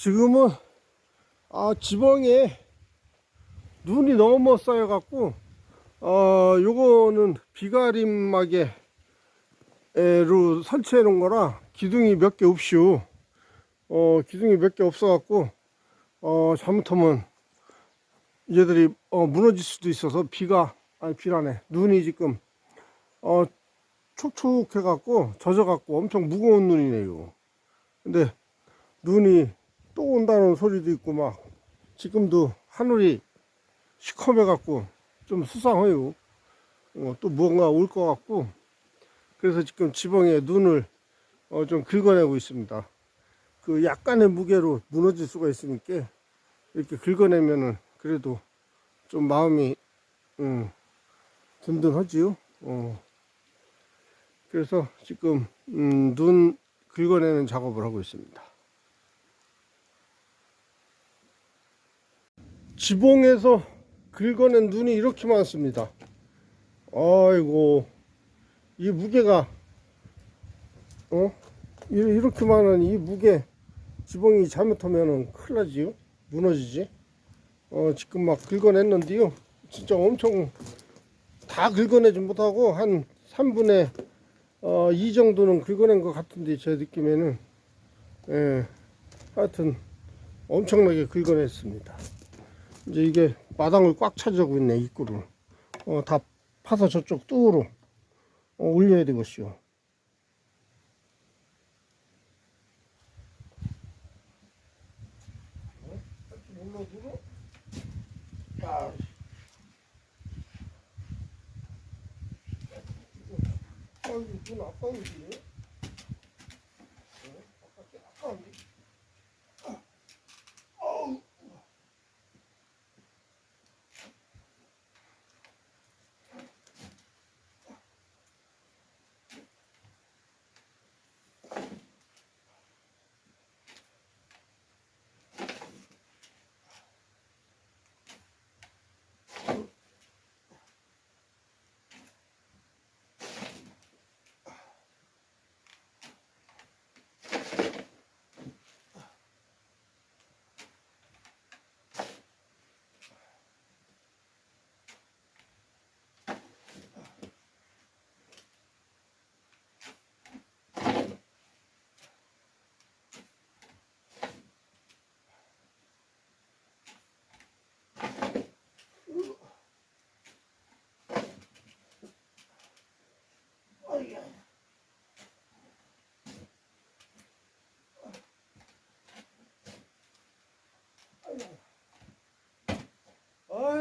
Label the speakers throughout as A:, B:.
A: 지금은 아 지붕에 눈이 너무 쌓여 갖고 어 요거는 비가림막에 에로 설치해 놓은 거라 기둥이 몇 개 없이요 어 기둥이 몇 개 없어 갖고 어 잘못하면 얘들이 어 무너질 수도 있어서 비가 아니 비라네. 눈이 지금 어 촉촉해 갖고 젖어 갖고 엄청 무거운 눈이네요. 근데 눈이 또 온다는 소리도 있고 막 지금도 하늘이 시커매 갖고 좀 수상해요. 어, 또 뭔가 올 것 같고 그래서 지금 지붕에 눈을 어, 좀 긁어내고 있습니다. 그 약간의 무게로 무너질 수가 있으니까 이렇게 긁어내면은 그래도 좀 마음이 음, 든든하지요. 어. 그래서 지금 음, 눈 긁어내는 작업을 하고 있습니다. 지붕에서 긁어낸 눈이 이렇게 많습니다. 아이고, 이 무게가, 어? 이- 이렇게 많은 이 무게, 지붕이 잘못하면은 큰일 나지요? 무너지지? 어, 지금 막 긁어냈는데요. 진짜 엄청 다 긁어내지 못하고 한 3분의 어, 2 정도는 긁어낸 것 같은데, 제 느낌에는. 예, 하여튼 엄청나게 긁어냈습니다. 이제 이게 마당을 꽉 차지하고 있네 입구를 어, 다 파서 저쪽 뚝으로 어, 올려야 야, 아이고 눈 아까운데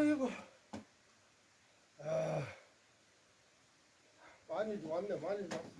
A: 아이고. 아, 많이 왔네, 많이 왔어.